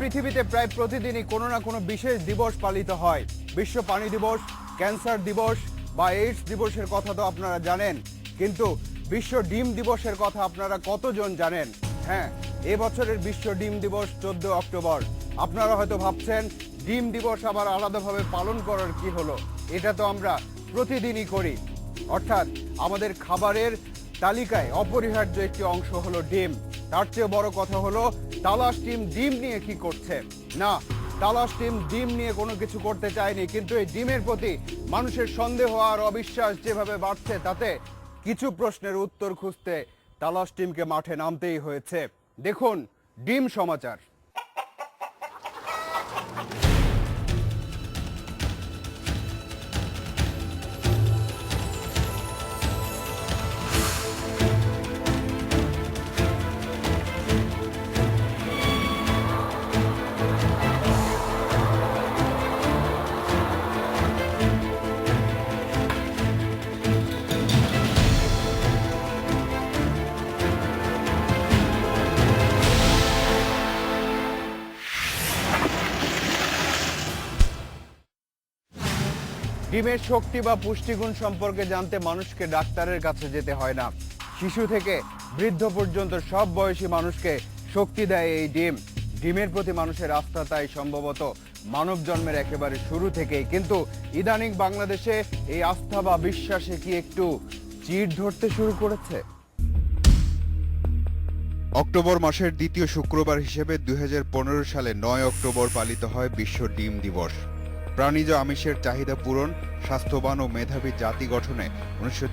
পৃথিবীতে প্রায় প্রতিদিনই কোনো না কোনো বিশেষ দিবস পালিত হয়। বিশ্ব পানি দিবস, ক্যান্সার দিবস বা এইডস দিবসের কথা তো আপনারা জানেন। কিন্তু বিশ্ব ডিম দিবসের কথা আপনারা কতজন জানেন? হ্যাঁ এবছরের বিশ্ব ডিম দিবস চোদ্দ অক্টোবর। আপনারা হয়তো ভাবছেন, ডিম দিবস আবার আলাদাভাবে পালন করার কি হলো? এটা তো আমরা প্রতিদিনই করি। অর্থাৎ আমাদের খাবারের তালিকায় অপরিহার্য একটি অংশ হলো ডিম। তার চেয়ে বড় কথা হলো তালাশ টিম ডিম নিয়ে কি করছে? না, তালাশ টিম ডিম নিয়ে কোনো কিছু করতে চায়নি, কিন্তু এই ডিমের প্রতি মানুষের সন্দেহ আর অবিশ্বাস যেভাবে বাড়ছে, তাতে কিছু প্রশ্নের উত্তর খুঁজতে তালাশ টিমকে মাঠে নামতেই হয়েছে। দেখুন, ডিম সমাচার। ডিমের শক্তি বা পুষ্টিগুণ সম্পর্কে জানতে মানুষকে ডাক্তারের কাছে যেতে হয় না। শিশু থেকে বৃদ্ধ পর্যন্ত সব বয়সী মানুষকে শক্তি দেয় এই ডিম। ডিমের প্রতি মানুষের আস্থা তাই সম্ভবত মানব জন্মের একেবারে শুরু থেকেই। কিন্তু ইদানিং বাংলাদেশে এই আস্থা বা বিশ্বাসে কি একটু চিড় ধরতে শুরু করেছে? অক্টোবর মাসের দ্বিতীয় শুক্রবার হিসেবে দুই হাজার পনেরো সালে নয় অক্টোবর পালিত হয় বিশ্ব ডিম দিবস। প্রাণীজ আমিষের চাহিদা পূরণ, স্বাস্থ্যবান ও মেধাবী জাতি গঠনে উনিশশো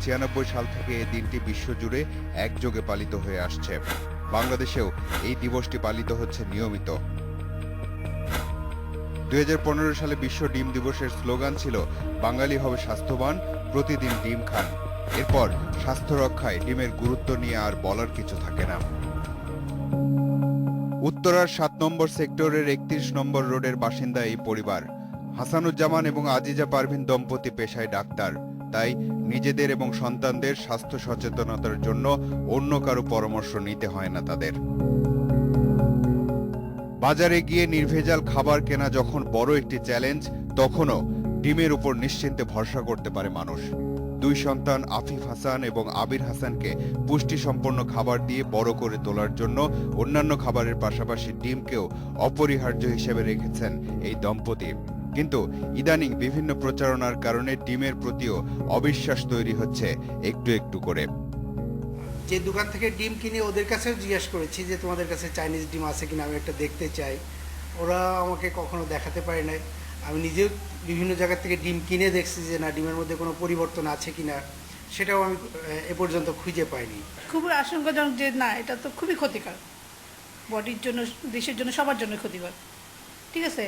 সাল থেকে এই দিনটি বিশ্বজুড়ে একযোগে পালিত হয়ে আসছে। বাংলাদেশেও এই দিবসটি পালিত হচ্ছে নিয়মিত। দুই সালে বিশ্ব ডিম দিবসের স্লোগান ছিল, বাঙালি হবে স্বাস্থ্যবান, প্রতিদিন ডিম খান। এরপর স্বাস্থ্য রক্ষায় ডিমের গুরুত্ব নিয়ে আর বলার কিছু থাকে না। উত্তরার সাত নম্বর সেক্টরের একত্রিশ নম্বর রোডের বাসিন্দা এই পরিবার। হাসানুজ্জামান এবং আজিজা পারভিন দম্পতি পেশায় ডাক্তার। তাই নিজেদের এবং সন্তানদের স্বাস্থ্য সচেতনতার জন্য অন্য কারও পরামর্শ নিতে হয় না তাদের। বাজারে গিয়ে নির্ভেজাল খাবার কেনা যখন বড় একটি চ্যালেঞ্জ, তখনও ডিমের উপর নিশ্চিন্তে ভরসা করতে পারে মানুষ। দুই সন্তান আফিফ হাসান এবং আবির হাসানকে পুষ্টি সম্পন্ন খাবার দিয়ে বড় করে তোলার জন্য অন্যান্য খাবারের পাশাপাশি ডিমকেও অপরিহার্য হিসেবে রেখেছেন এই দম্পতি। কিন্তু ইদানিং বিভিন্ন প্রচারণার কারণে ডিমের প্রতিও অবিশ্বাস তৈরি হচ্ছে একটু একটু করে। যে দোকান থেকে ডিম কিনে ওদের কাছেও জিজ্ঞেস করেছি যে তোমাদের কাছে চাইনিজ ডিম আছে কিনা? আমি একটা দেখতে চাই। ওরা আমাকে কখনো দেখাতে পারে নাই। আমি নিজেও বিভিন্ন জায়গা থেকে ডিম কিনে দেখছি যে না ডিমের মধ্যে কোনো পরিবর্তন আছে কিনা? সেটাও আমি এ পর্যন্ত খুঁজে পাইনি। খুবই আশঙ্কাজনক যে না এটা তো খুবই ক্ষতিকর। বডির জন্য দেশের জন্য সবার জন্য ক্ষতিকর। ঠিক আছে?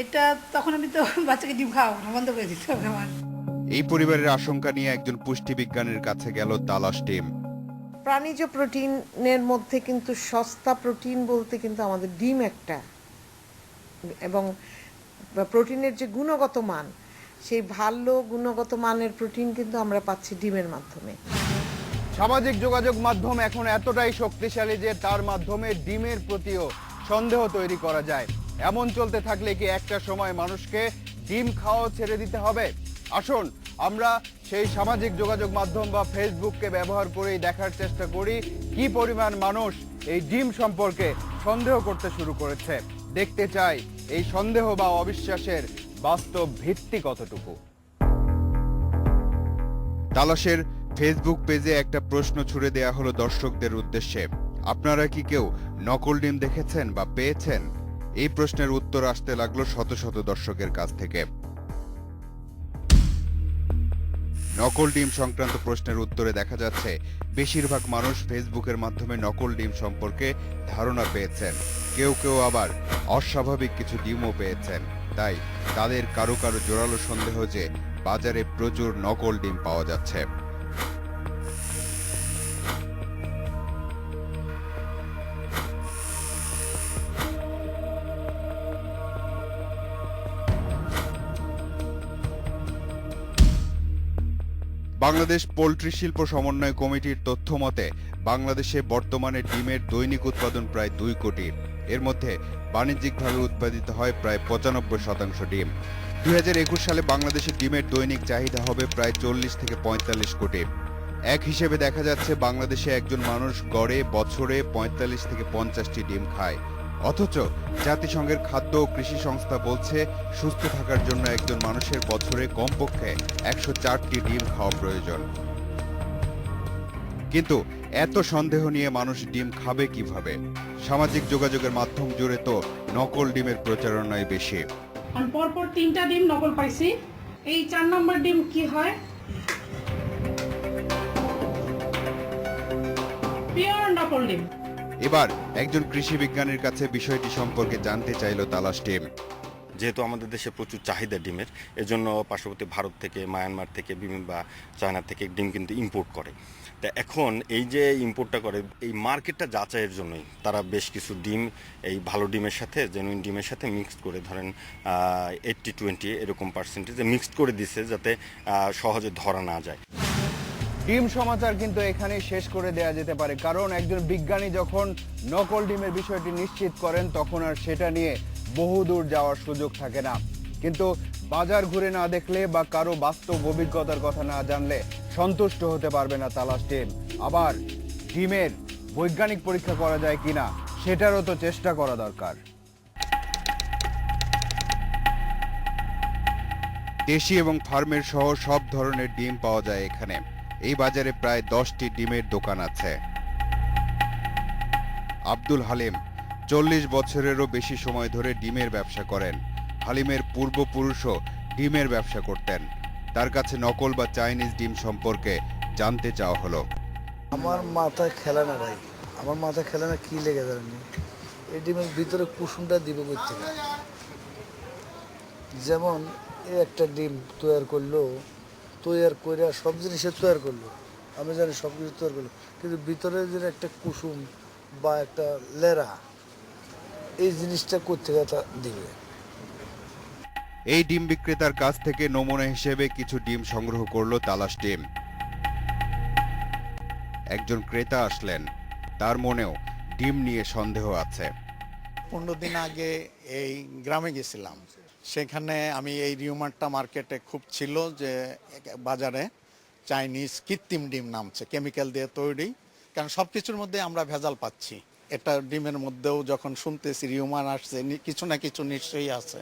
এটা তখন আমি তো বাচ্চাকে ডিম খাওয়াবো না বন্ধ করে দিতে হবে আমার। এই পরিবারের আশঙ্কা নিয়ে একজন পুষ্টি বিজ্ঞানীর কাছে গেল তালাশ টিম প্রাণীজ প্রোটিনের মধ্যে কিন্তু সস্তা প্রোটিন বলতে কিন্তু আমাদের ডিম একটা। এবং প্রোটিনের যে গুণগত মান সেই ভালো গুণগত মানের প্রোটিন কিন্তু আমরা পাচ্ছি ডিমের মাধ্যমে। সামাজিক যোগাযোগ মাধ্যম এখন এতটাই শক্তিশালী যে তার মাধ্যমে ডিমের প্রতিও সন্দেহ তৈরি করা যায়। এমন চলতে থাকলে কি একটা সময় মানুষকে ডিম খাওয়া ছেড়ে দিতে হবে? আসুন, আমরা সেই সামাজিক যোগাযোগ মাধ্যম বা ফেসবুককে ব্যবহার করেই দেখার চেষ্টা করি, কি পরিমাণ মানুষ এই ডিম সম্পর্কে সন্দেহ করতে শুরু করেছে। দেখতে চাই এই সন্দেহ বা অবিশ্বাসের বাস্তব ভিত্তি কতটুকু। তালাশের ফেসবুক পেজে একটা প্রশ্ন ছুড়ে দেয়া হলো দর্শকদের উদ্দেশ্যে। আপনারা কি কেউ নকল ডিম দেখেছেন বা পেয়েছেন? এই প্রশ্নের উত্তর আসতে লাগল শত শত দর্শকের কাছ থেকে। নকল ডিম সংক্রান্ত প্রশ্নের উত্তরে দেখা যাচ্ছে, বেশিরভাগ মানুষ ফেসবুকের মাধ্যমে নকল ডিম সম্পর্কে ধারণা পেয়েছেন। কেউ কেউ আবার অস্বাভাবিক কিছু ডিমও পেয়েছেন। তাই তাদের কারও কারও জোরালো সন্দেহ যে বাজারে প্রচুর নকল ডিম পাওয়া যাচ্ছে। বাংলাদেশ পোলট্রি শিল্প সমন্বয় কমিটির তথ্য মতে, বাংলাদেশে বর্তমানে ডিমের দৈনিক উৎপাদন প্রায় দুই কোটি এর মধ্যে বাণিজ্যিকভাবে উৎপাদিত হয় প্রায় পঁচানব্বই শতাংশ ডিম। দুই হাজার একুশ সালে বাংলাদেশের ডিমের দৈনিক চাহিদা হবে প্রায় চল্লিশ থেকে পঁয়তাল্লিশ কোটি এক হিসেবে দেখা যাচ্ছে, বাংলাদেশে একজন মানুষ গড়ে বছরে পঁয়তাল্লিশ থেকে পঞ্চাশটি ডিম খায়। অথচ জাতিসংঘের খাদ্য ও কৃষি সংস্থা বলছে, সুস্থ থাকার জন্য একজন মানুষের বছরে কমপক্ষে একশো চারটি ডিম খাওয়া প্রয়োজন। কিন্তু এত সন্দেহ নিয়ে মানুষ ডিম খাবে কীভাবে? সামাজিক যোগাযোগের মাধ্যম জুড়ে তো নকল ডিমের প্রচারণায় বেশি। পরপর তিনটা ডিম নকল পাইছি। এই চার নম্বর ডিম কি হয়? পিওর নকল ডিম। এবার একজন কৃষি বিজ্ঞানীর কাছে বিষয়টি সম্পর্কে জানতে চাইল তালাশ টিম। যেহেতু আমাদের দেশে প্রচুর চাহিদা ডিমের, এজন্য পার্শ্ববর্তী ভারত থেকে, মায়ানমার থেকে বা চায়না থেকে ডিম কিন্তু ইম্পোর্ট করে। তা এখন এই যে ইম্পোর্টটা করে, এই মার্কেটটা যাচাইয়ের জন্যই তারা বেশ কিছু ডিম, এই ভালো ডিমের সাথে জেনুইন ডিমের সাথে মিক্সড করে, ধরেন এইট্টি টোয়েন্টি এরকম পার্সেন্টেজে মিক্সড করে দিছে যাতে সহজে ধরা না যায়। ডিম সমাচার কিন্তু এখানে শেষ করে দেয়া যেতে পারে। কারণ একজন বিজ্ঞানী যখন নকল ডিমের বিষয়টি নিশ্চিত করেন, তখন আর সেটা নিয়ে বহুদূর যাওয়ার সুযোগ থাকে না। কিন্তু বাজার ঘুরে না দেখলে বা কারও বাস্তব অভিজ্ঞতার কথা না জানলে সন্তুষ্ট হতে পারবে না তালাশ টিম আবার ডিমের বৈজ্ঞানিক পরীক্ষা করা যায় কিনা সেটারও তো চেষ্টা করা দরকার। দেশি এবং ফার্মের সহ সব ধরনের ডিম পাওয়া যায় এখানে। এই বাজারে প্রায় দশটি ডিমের দোকান আছে। আব্দুল হালিম, চল্লিশ বছরেরও বেশি সময় ধরে ডিমের ব্যবসা করেন। হালিমের পূর্বপুরুষও ডিমের ব্যবসা করতেন। তার কাছে নকল বা চাইনিজ ডিম সম্পর্কে জানতে চাওয়া হলো। আমার মাথায় খেলে না ভাই। আমার মাথায় খেলে না, কি লেগে জানি? এই ডিমের ভিতরে কুসুমটা দিব থেকে? যেমন একটা ডিম তৈরি করল তৈরি করে সব জিনিসে তৈরি করল। আমি জানি সব কিছু তৈরি করল। কিন্তু ভিতরে যে একটা কুসুম বা একটা লেরা এই জিনিসটা কোথেকে তা দিবে? এই ডিম বিক্রেতার কাছ থেকে নমুনা হিসেবে কিছু ডিম সংগ্রহ করল তালাশ টিম একজন ক্রেতা আসলেন। তার মনেও ডিম নিয়ে সন্দেহ আছে। পনেরো দিন আগে এই গ্রামে গেছিলাম। সেখানে আমি এই রিউমারটা মার্কেটে খুব ছিল যে বাজারে চাইনিজ কৃত্রিম ডিম নামছে, কেমিক্যাল দিয়ে তৈরি। কারণ সব কিছুর মধ্যে আমরা ভেজাল পাচ্ছি। এটা ডিমের মধ্যেও যখন শুনতেছি, রিউমার আসছে কিছু না কিছু নিশ্চয়ই আছে।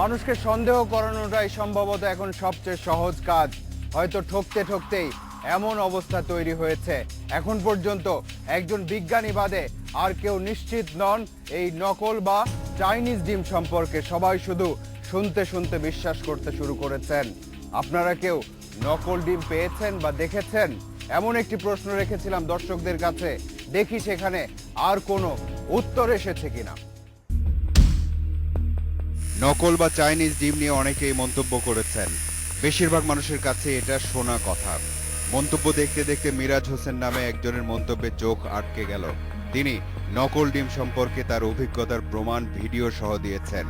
মানুষকে সন্দেহ করানোটাই সম্ভবত এখন সবচেয়ে সহজ কাজ। হয়তো ঠকতে ঠকতেই এমন অবস্থা তৈরি হয়েছে। এখন পর্যন্ত একজন বিজ্ঞানী বাদে আর কেউ নিশ্চিত নন এই নকল বা চাইনিজ ডিম সম্পর্কে সবাই শুধু শুনতে শুনতে বিশ্বাস করতে শুরু করেছেন। আপনারা কেউ নকল ডিম পেয়েছেন বা দেখেছেন? এমন একটি প্রশ্ন রেখেছিলাম দর্শকদের কাছে। দেখি সেখানে আর কোনো উত্তর এসেছে কিনা। নকল বা চাইনিজ ডিম নিয়ে অনেকেই মন্তব্য করেছেন। বেশিরভাগ মানুষের কাছে এটা শোনা কথা। মন্তব্য দেখতে দেখতে মিরাজ হোসেন নামে একজনের মন্তব্যে চোখ আটকে গেল। তিনি নকল ডিম সম্পর্কে তার অভিজ্ঞতার প্রমাণ ভিডিও সহ দিয়েছেন।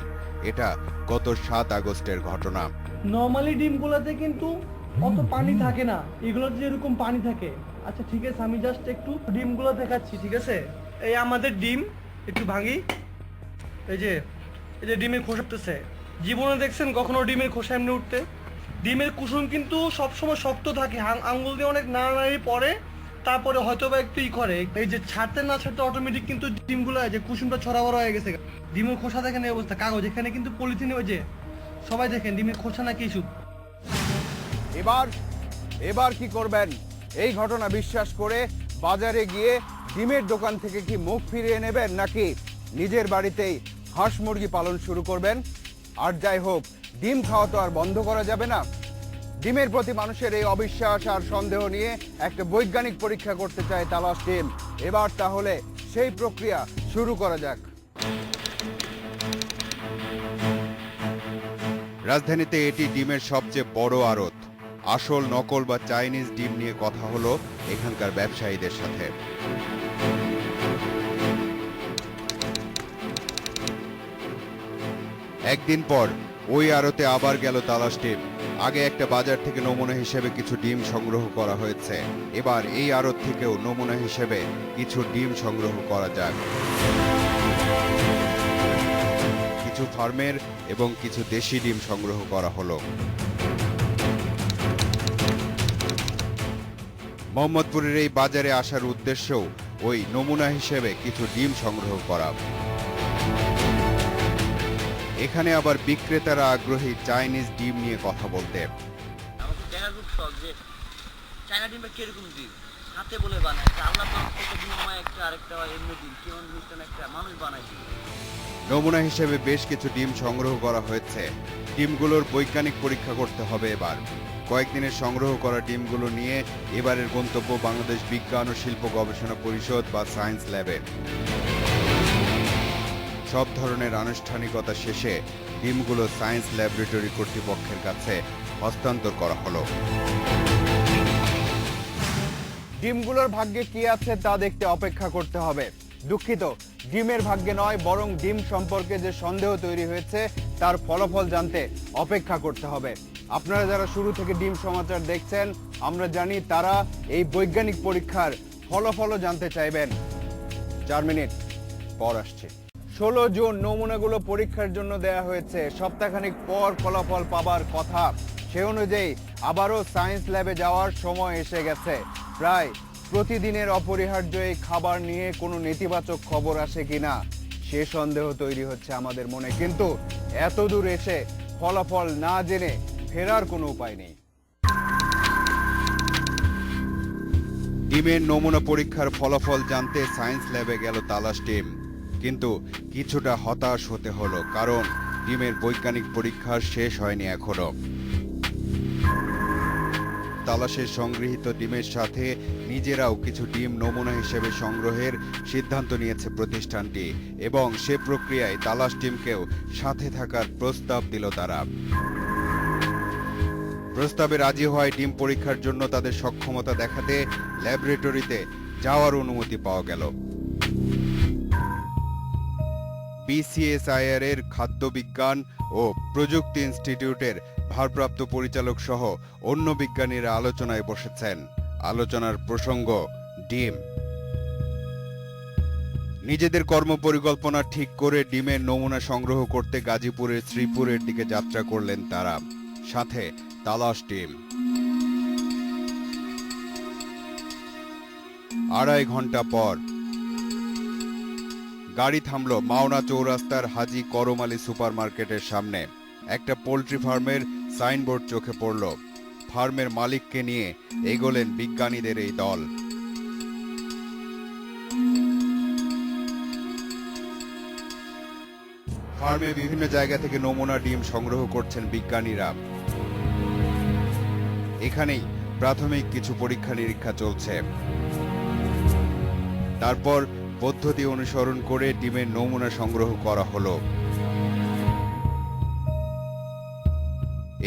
এটা গত সাত আগস্টের ঘটনা। নর্মালি ডিমগুলোতে কিন্তু অত পানি থাকে না। এগুলোতে যেরকম পানি থাকে। আচ্ছা ঠিক আছে, আমি জাস্ট একটু ডিমগুলো দেখাচ্ছি, ঠিক আছে? এই আমাদের ডিম, একটু ভাঙি। এই যে এই যে ডিমের খোসা উঠতেছে। জীবনে দেখছেন কখনো ডিমের খোসা এমনি উঠতে? ডিমের কুসুম কিন্তু সবসময় শক্ত থাকে। আঙ্গুল দিয়ে অনেক নাড়ানাড়ি পরে তারপরে হয়তো বা একটু ই করে। এই যে ছাড়তে না ছাড়তে অটোমেটিক কিন্তু ডিমগুলো যে কুসুমটা ছড়া বড় হয়ে গেছে ডিমের খোসা দেখেন এই অবস্থা। কাগজ, এখানে কিন্তু পলিথিন ওই যে, সবাই দেখেন ডিমের খোসা না কিছু এবার এবার কি করবেন? এই ঘটনা বিশ্বাস করে বাজারে গিয়ে ডিমের দোকান থেকে কি মুখ ফিরিয়ে নেবেন নাকি নিজের বাড়িতেই হাঁস মুরগি পালন শুরু করবেন? আর যাই হোক, ডিম খাওয়া তো আর বন্ধ করা যাবে না। ডিমের প্রতি মানুষের এই অবিশ্বাস আর সন্দেহ নিয়ে একটা বৈজ্ঞানিক পরীক্ষা করতে চায় তালাশ টিম এবার তাহলে সেই প্রক্রিয়া শুরু করা যাক। রাজধানীতে এটি ডিমের সবচেয়ে বড় আড়ত। আসল নকল বা চাইনিজ ডিম নিয়ে কথা হলো এখানকার ব্যবসায়ীদের সাথে। একদিন পর ওই আড়তে আবার গেল তালাশ টিম আগে একটা বাজার থেকে নমুনা হিসেবে কিছু ডিম সংগ্রহ করা হয়েছে। এবার এই আড়ত থেকেও নমুনা হিসেবে কিছু ডিম সংগ্রহ করা যাক। কিছু ফার্মের এবং কিছু দেশি ডিম সংগ্রহ করা হলো। মোহাম্মদপুরের এই বাজারে আসার উদ্দেশ্যও ওই নমুনা হিসেবে কিছু ডিম সংগ্রহ করা। এখানে আবার বিক্রেতারা আগ্রহী চাইনিজ ডিম নিয়ে কথা বলতে। দেখার খুব শখ যে চায়না ডিমটা কীরকম ডিম? হাতে বলে বানায়। আল্লাহ পাক ডিম হয় একটা আরেকটা হয় এমনি ডিম কেমন মিষ্টান একটা মানুষ বানায় নমুনা হিসেবে বেশ কিছু ডিম সংগ্রহ করা হয়েছে। ডিমগুলোর বৈজ্ঞানিক পরীক্ষা করতে হবে এবার। কয়েকদিনের সংগ্রহ করা ডিমগুলো নিয়ে এবারের গন্তব্য বাংলাদেশ বিজ্ঞান ও শিল্প গবেষণা পরিষদ বা সায়েন্স ল্যাবে। সব ধরনের আনুষ্ঠানিকতা শেষে ডিমগুলো সায়েন্স ল্যাবরেটরি কর্তৃপক্ষের কাছে হস্তান্তর করা হলো। ডিমগুলোর ভাগ্যে কি আছে তা দেখতে অপেক্ষা করতে হবে। দুঃখিত, ডিমের ভাগ্যে নয়, বরং ডিম সম্পর্কে যে সন্দেহ তৈরি হয়েছে, তার ফলাফল জানতে অপেক্ষা করতে হবে। আপনারা যারা শুরু থেকে ডিম সমাচার দেখছেন, আমরা জানি তারা এই বৈজ্ঞানিক পরীক্ষার ফলাফলও জানতে চাইবেন। চার মিনিট, পর আসছে। ষোলো জুন নমুনাগুলো পরীক্ষার জন্য দেয়া হয়েছে। সপ্তাহখানিক পর ফলাফল পাবার কথা। সে অনুযায়ী আবারও সায়েন্স ল্যাবে যাওয়ার সময় এসে গেছে। প্রায় প্রতিদিনের অপরিহার্য এই খাবার নিয়ে কোনো নেতিবাচক খবর আসে কিনা, সে সন্দেহ তৈরি হচ্ছে আমাদের মনে। কিন্তু এত দূর এসে ফলাফল না জেনে ফেরার কোনো উপায় নেই। ডিমের নমুনা পরীক্ষার ফলাফল জানতে সায়েন্স ল্যাবে গেল তালাশ টিম। কিন্তু কিছুটা হতাশ হতে হলো, কারণ ডিমের বৈজ্ঞানিক পরীক্ষা শেষ হয়নি এখনও। তালাশে সংগৃহীত ডিমের সাথে নিজেরাও কিছু ডিম নমুনা হিসেবে সংগ্রহের সিদ্ধান্ত নিয়েছে প্রতিষ্ঠানটি এবং সে প্রক্রিয়ায় তালাশ টিমকেও সাথে থাকার প্রস্তাব দিল তারা। প্রস্তাবে রাজি হয় ডিম পরীক্ষার জন্য তাদের সক্ষমতা দেখাতে ল্যাবরেটরিতে যাওয়ার অনুমতি পাওয়া গেল। বিসিএসআইআর এর খাদ্য বিজ্ঞান ও প্রযুক্তি ইনস্টিটিউটের ভারপ্রাপ্ত পরিচালক সহ অন্য বিজ্ঞানীরা আলোচনায় বসেছেন। আলোচনার প্রসঙ্গ, ডিম। নিজেদের কর্মপরিকল্পনা ঠিক করে ডিমের নমুনা সংগ্রহ করতে গাজীপুরের শ্রীপুরের দিকে যাত্রা করলেন তারা। সাথে তালাশ টিম আড়াই ঘণ্টা পর গাড়ি থামলো মাওনা চৌরাস্তার হাজি করম আলী সুপার মার্কেটের সামনে। একটা পোল্ট্রি ফার্মের সাইনবোর্ড চোখে পড়ল। ফার্মের মালিককে নিয়ে এগোলেন বিজ্ঞানীদের এই দল। ফার্মে বিভিন্ন জায়গা থেকে নমুনা ডিম সংগ্রহ করছেন বিজ্ঞানীরা। এখানেই প্রাথমিক কিছু পরীক্ষা নিরীক্ষা চলছে। তারপর পদ্ধতি অনুসরণ করে ডিমের নমুনা সংগ্রহ করা হলো।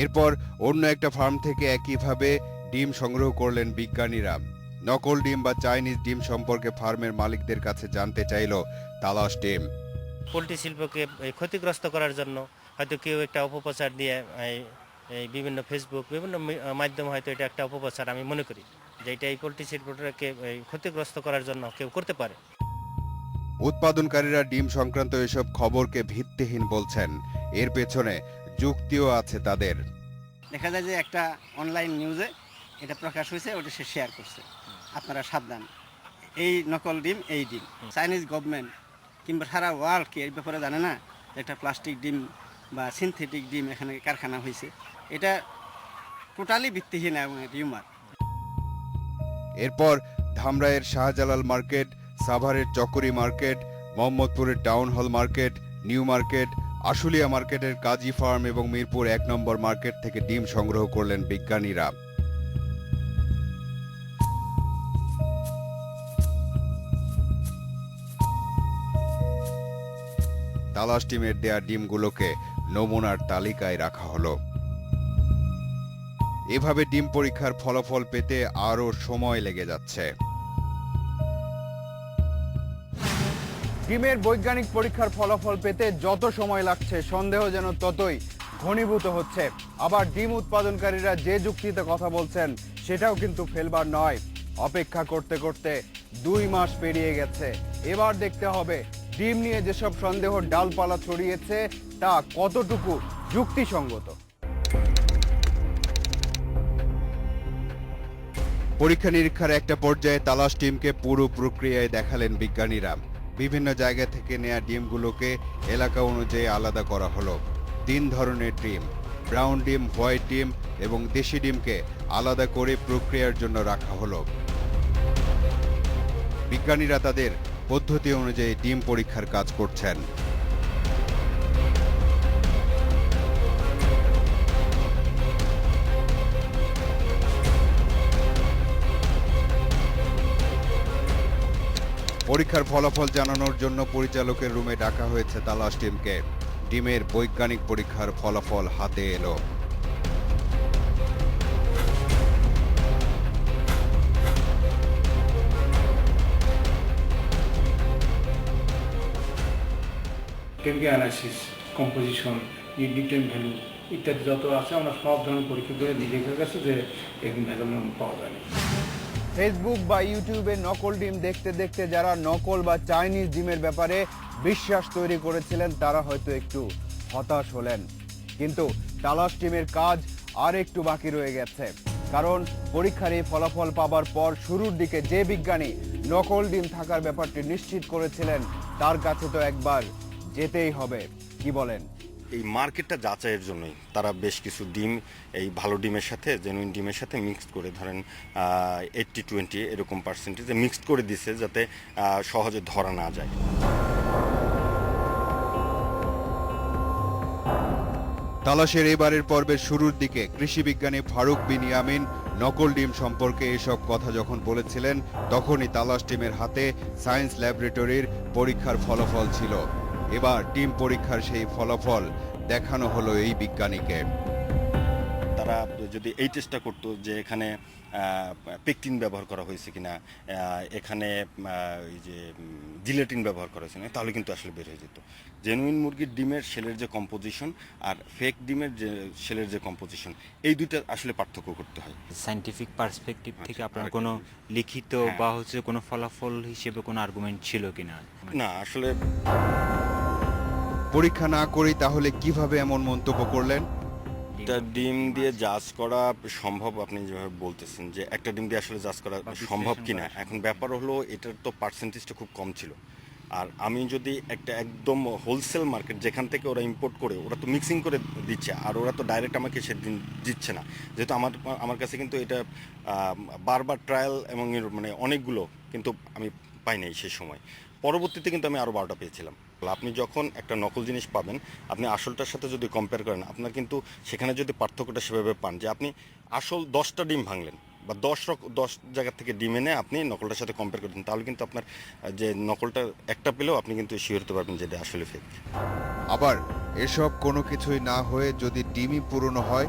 এরপর অন্য একটা ফার্ম থেকে একইভাবে ডিম সংগ্রহ করলেন বিজ্ঞানীরা। নকল ডিম বা চাইনিজ ডিম সম্পর্কে ফার্মের মালিকদের কাছে জানতে চাইল তালাশ টিম পোলট্রি শিল্পকে ক্ষতিগ্রস্ত করার জন্য হয়তো কেউ একটা অপপ্রচার দিয়ে, এই বিভিন্ন ফেসবুক বিভিন্ন মাধ্যমে হয়তো এটা একটা অপপ্রচার আমি মনে করি যে এটা এই পোলট্রি শিল্পটাকে ক্ষতিগ্রস্ত করার জন্য কেউ করতে পারে। উৎপাদনকারীরা ডিম সংক্রান্ত এসব খবরকে ভিত্তিহীন বলছেন। এর পেছনে যুক্তিও আছে তাদের। দেখা যায় যে একটা অনলাইন নিউজে এটা প্রকাশ হয়েছে ওটা সে শেয়ার করছে। আপনারা সাবধান। এই নকল ডিম এই ডিম। চাইনিজ গভর্নমেন্ট কিংবা সারা ওয়ার্ল্ড কি এই ব্যাপারে জানে না একটা প্লাস্টিক ডিম বা সিনথেটিক ডিম এখানে কারখানা হয়েছে। এটা টোটালি ভিত্তিহীন এবং রিউমার এরপর ধামরাইয়ের শাহজালাল মার্কেট সাভারের চকরি মার্কেট, মোহাম্মদপুরের town hall market, new market, Ashulia মার্কেটের কাজী ফার্ম এবং মিরপুর এক নম্বর মার্কেট থেকে ডিম সংগ্রহ করলেন বিজ্ঞানীরা। তালাশ টিমের দেয়া ডিমগুলোকে নমুনার তালিকায় রাখা হলো। এভাবে ডিম পরীক্ষার ফলাফল পেতে আরও সময় লেগে যাচ্ছে। ডিমের বৈজ্ঞানিক পরীক্ষার ফলাফল পেতে যত সময় লাগছে, সন্দেহ যেন ততই ঘনীভূত হচ্ছে। আবার ডিম উৎপাদনকারীরা যে যুক্তিতে কথা বলছেন, সেটাও কিন্তু ফেলবার নয়। অপেক্ষা করতে করতে দুই মাস পেরিয়ে গেছে। এবার দেখতে হবে, ডিম নিয়ে যেসব সন্দেহ ডালপালা ছড়িয়েছে, তা কতটুকু যুক্তিসঙ্গত? পরীক্ষা নিরীক্ষার একটা পর্যায়ে তালাশ টিমকে পুরো প্রক্রিয়ায় দেখালেন বিজ্ঞানীরা। বিভিন্ন জায়গা থেকে নেয়া ডিমগুলোকে এলাকা অনুযায়ী আলাদা করা হলো। তিন ধরনের ডিম, ব্রাউন ডিম, হোয়াইট ডিম এবং দেশি ডিমকে আলাদা করে প্রক্রিয়ার জন্য রাখা হলো। বিজ্ঞানীরা তাদের পদ্ধতি অনুযায়ী ডিম পরীক্ষার কাজ করছেন। পরীক্ষার ফলাফল জানানোর জন্য পরিচালকের রুমে ডাকা হয়েছে তালাশ টিমকে। ডিমের বৈজ্ঞানিক পরীক্ষার ফলাফল হাতে এলো। কেমিক্যাল অ্যানালিসিস কম্পোজিশন ডিটেম ভ্যালু ইত্যাদি যত আছে, আমরা সব ধরনের পরীক্ষা করে দেখে গেছে যে এরকম ভ্যালু পাওয়া যায়নি। ফেসবুক বা ইউটিউবে নকল ডিম দেখতে দেখতে যারা নকল বা চাইনিজ ডিমের ব্যাপারে বিশ্বাস তৈরি করেছিলেন, তারা হয়তো একটু হতাশ হলেন। কিন্তু তালাশ টিমের কাজ আর একটু বাকি রয়ে গেছে। কারণ পরীক্ষার এই ফলাফল পাবার পর শুরুর দিকে যে বিজ্ঞানী নকল ডিম থাকার ব্যাপারটি নিশ্চিত করেছিলেন, তার কাছে তো একবার যেতেই হবে। কি বলেন? এই মার্কেটটা যাচাইয়ের জন্যই। তারা বেশ কিছু ডিম, এই ভালো ডিমের সাথে জেনুইন ডিমের সাথে মিক্সড করে, ধরেন এইটটি টোয়েন্টি এরকম পার্সেন্টেজে মিক্সড করে দিছে যাতে সহজে ধরা না যায়। তালাশের এবারের পর্বের শুরুর দিকে কৃষি বিজ্ঞানী ফারুক বিন ইয়ামিন নকল ডিম সম্পর্কে এসব কথা যখন বলেছিলেন, তখনই তালাশ টিমের হাতে সায়েন্স ল্যাবরেটরির পরীক্ষার ফলাফল ছিল। এবার টিম পরীক্ষার সেই ফলাফল দেখানো হলো এই বিজ্ঞানীকে। তারা যদি এই চেষ্টা করতো যে এখানে পেকটিন ব্যবহার করা হয়েছে কিনা এখানে ওই যে জিলেটিন ব্যবহার করা হয়েছে কিনা তাহলে কিন্তু আসলে বের হয়ে যেত। জেনুইন মুরগির ডিমের সেলের যে কম্পোজিশন আর ফেক ডিমের যে সেলের যে কম্পোজিশন এই দুইটা আসলে পার্থক্য করতে হয়। সাইন্টিফিক পার্সপেক্টিভ থেকে আচ্ছা, আপনার কোনো লিখিত হ্যাঁ। বা হচ্ছে কোনো ফলাফল হিসেবে কোনো আর্গুমেন্ট ছিল কিনা? না আসলে পরীক্ষা না করেই তাহলে কীভাবে এমন মন্তব্য করলেন? একটা ডিম দিয়ে জাজ করা সম্ভব? আপনি যেভাবে বলতেছেন যে একটা ডিম দিয়ে আসলে জাজ করা সম্ভব কিনা? এখন ব্যাপার হলো এটার তো পার্সেন্টেজটা খুব কম ছিল। আর আমি যদি একটা একদম হোলসেল মার্কেট যেখান থেকে ওরা ইম্পোর্ট করে ওরা তো মিক্সিং করে দিচ্ছে আর ওরা তো ডাইরেক্ট আমাকে সেদিন দিচ্ছে না। যেহেতু আমার আমার কাছে কিন্তু এটা বারবার ট্রায়াল এবং মানে অনেকগুলো কিন্তু আমি পাই নাই সেই সময়। পরবর্তীতে কিন্তু আমি আরও বারোটা পেয়েছিলাম। আপনি যখন একটা নকল জিনিস পাবেন আপনি আসলটার সাথে যদি কম্পেয়ার করেন আপনার কিন্তু সেখানে যদি পার্থক্যটা সেভাবে পান যে আপনি আসল দশটা ডিম ভাঙলেন বা দশ রক দশ জায়গা থেকে ডিম এনে আপনি নকলটার সাথে কম্পেয়ার করতেন তাহলে কিন্তু আপনার যে নকলটা একটা পেলেও আপনি কিন্তু শিওর হতে পারবেন যে এটা আসলে ফেক আবার এসব কোনো কিছুই না হয়ে যদি ডিমই পুরনো হয়?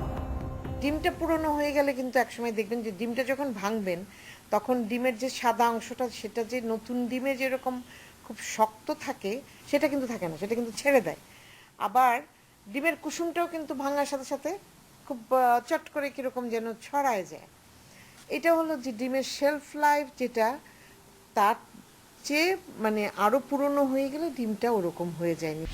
ডিমটা পুরনো হয়ে গেলে কিন্তু একসময় দেখবেন যে ডিমটা যখন ভাঙবেন তখন ডিমের যে সাদা অংশটা সেটা যে নতুন ডিমে যেরকম খুব শক্ত থাকে, সেটা কিন্তু থাকে না, সেটা কিন্তু ছেড়ে দেয়। আবার ডিমের কুসুমটাও কিন্তু ভাঙার সাথে সাথে খুব চট করে কীরকম যেন ছড়ায় যায়। এটা হলো যে ডিমের শেলফ লাইফ যেটা, তার চেয়ে মানে আরও পুরনো হয়ে গেলে ডিমটা ওরকম হয়ে যায়নি।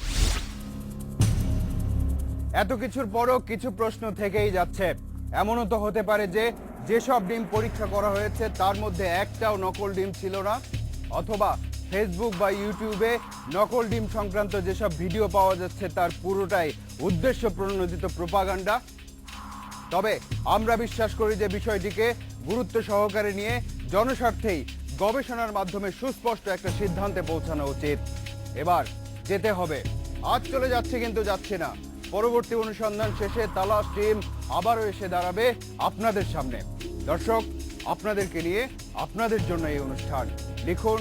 এত কিছুর পরও কিছু প্রশ্ন থেকেই যাচ্ছে। এমনও তো হতে পারে যে, যেসব ডিম পরীক্ষা করা হয়েছে তার মধ্যে একটাও নকল ডিম ছিল না, অথবা ফেসবুক বা ইউটিউবে নকল ডিম সংক্রান্ত যেসব ভিডিও পাওয়া যাচ্ছে, তার পুরোটাই উদ্দেশ্য প্রণোদিত প্রোপাগান্ডা। তবে আমরা বিশ্বাস করি যে বিষয়টিকে গুরুত্ব সহকারে নিয়ে জনস্বার্থেই গবেষণার মাধ্যমে সুস্পষ্ট একটা সিদ্ধান্তে পৌঁছানো উচিত। এবার যেতে হবে। আজ চলে যাচ্ছে কিন্তু যাচ্ছে না। পরবর্তী অনুসন্ধান শেষে তালাশ টিম আবারও এসে দাঁড়াবে আপনাদের সামনে। দর্শক, আপনাদেরকে নিয়ে আপনাদের জন্য এই অনুষ্ঠান। লিখুন